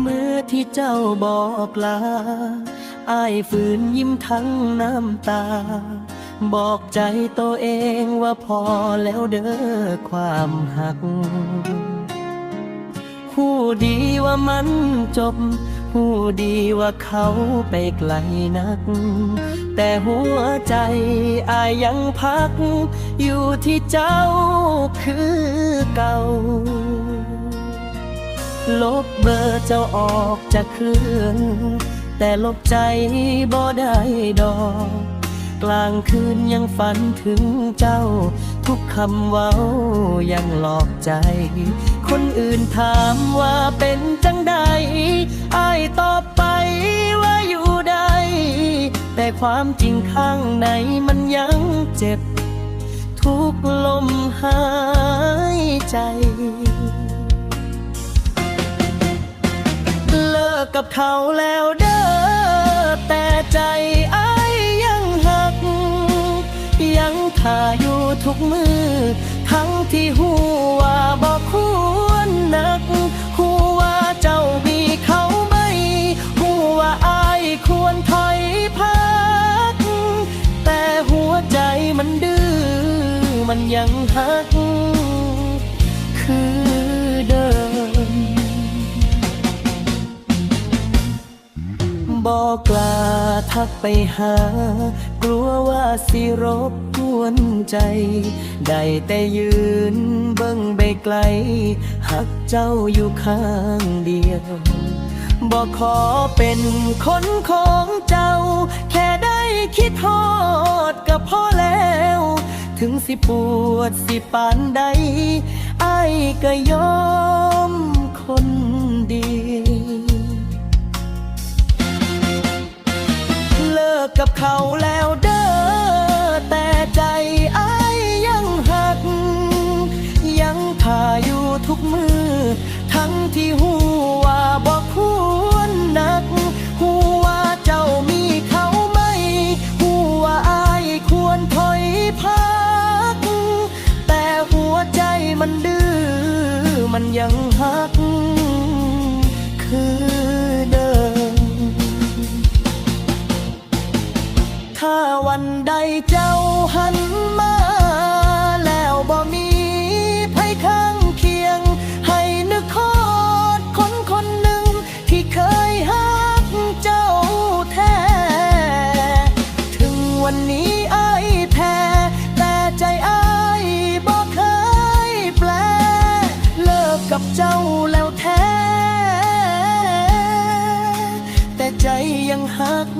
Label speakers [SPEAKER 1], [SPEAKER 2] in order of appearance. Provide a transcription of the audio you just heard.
[SPEAKER 1] เมื่อที่เจ้าบอกลาอายฝืนยิ้มทั้งน้ำตา บอกใจตัวเองว่าพอแล้วเด้อความหักหูดีว่ามันจบหูดีว่าเขาไปไกลนัก แต่หัวใจอายยังพัก อยู่ที่เจ้าคือเก่า ลบเบอร์เจ้าออกจากเครื่องแต่ลบใจบ่ได้ดอก กลางคืนยังฝันถึงเจ้า ทุกคำเว้ายังหลอกใจ คนอื่นถามว่าเป็นจังใดอายตอบไปว่าอยู่ใด แต่ความจริงข้างในมันยังเจ็บ ทุกลมหายใจ กับเขาแล้วเด้อแต่ใจอายยังหัก ยังท่าอยู่ทุกมือ ทั้งที่หูว่าบอกควรนักหูว่าเจ้ามีเขาไหมหูว่าอายควรถอยพัก แต่หัวใจมันดื้อมันยังหัก บอกล้าทักไปหา กลัวว่าสิรบกวนใจ ได้แต่ยืนเบิ่งไปไกล หักเจ้าอยู่ข้างเดียว บอกขอเป็นคนของเจ้า แค่ได้คิดทอดก็พอแล้ว ถึงสิปวดสิปานใดไอ้ก็ยอม กับเขาแล้วเด้อแต่ใจอ้ายยังหัก ยังท่าอยู่ทุกมือ ทั้งที่หูว่าบอกควรนักหูว่าเจ้ามีเขาไหมหูว่าอายควรถอยพัก แต่หัวใจมันดื้อมันยังหัก คือ วันใดเจ้าหันมา แล้วบ่มีภัยข้างเคียง ให้นึกคตรคนคนหนึ่ง ที่เคยหักเจ้าแท้ ถึงวันนี้อายแพ้ แต่ใจอายบ่เคยแปล เลิกกับเจ้าแล้วแท้ แต่ใจยังหัก